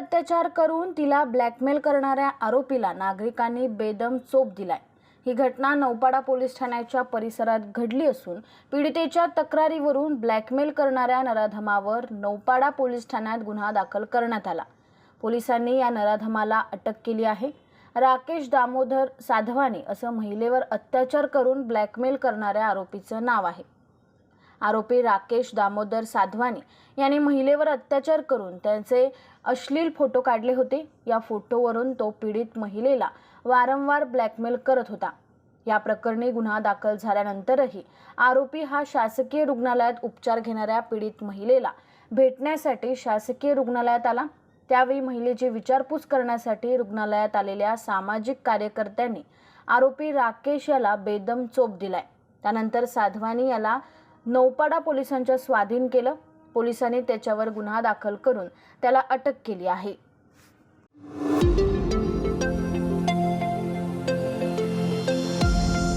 अत्याचार करून तिला ब्लॅकमेल करणाऱ्या आरोपीला नागरिकांनी बेदम चोप दिलाय. ही घटना नौपाडा पोलीस ठाण्याच्या परिसरात घडली असून पीडितेच्या तक्रारीवरून ब्लॅकमेल करणाऱ्या नराधमावर नौपाडा पोलीस ठाण्यात गुन्हा दाखल करण्यात आला. पोलिसांनी या नराधमाला अटक केली आहे. राकेश दामोदर साधवानी असं महिलेवर अत्याचार करून ब्लॅकमेल करणाऱ्या आरोपीचं नाव आहे. आरोपी राकेश दामोदर साधवानी यांनी महिलेवर अत्याचार करून त्यांचे अश्लील फोटो काढले होते. या फोटोवरून तो पीडित महिलेला वारंवार ब्लॅकमेल करत होता. या प्रकरणी गुन्हा दाखल झाल्यानंतरही आरोपी हा शासकीय रुग्णालयात उपचार घेणाऱ्या पीडित महिलेला भेटण्यासाठी शासकीय रुग्णालयात आला. त्यावेळी महिलेची विचारपूस करण्यासाठी रुग्णालयात आलेल्या सामाजिक कार्यकर्त्यांनी आरोपी राकेश याला बेदम चोप दिलाय. त्यानंतर साधवानी याला नौपाडा पोलिसांच्या स्वाधीन केलं. पोलिसांनी त्याच्यावर गुन्हा दाखल करून त्याला अटक केली आहे.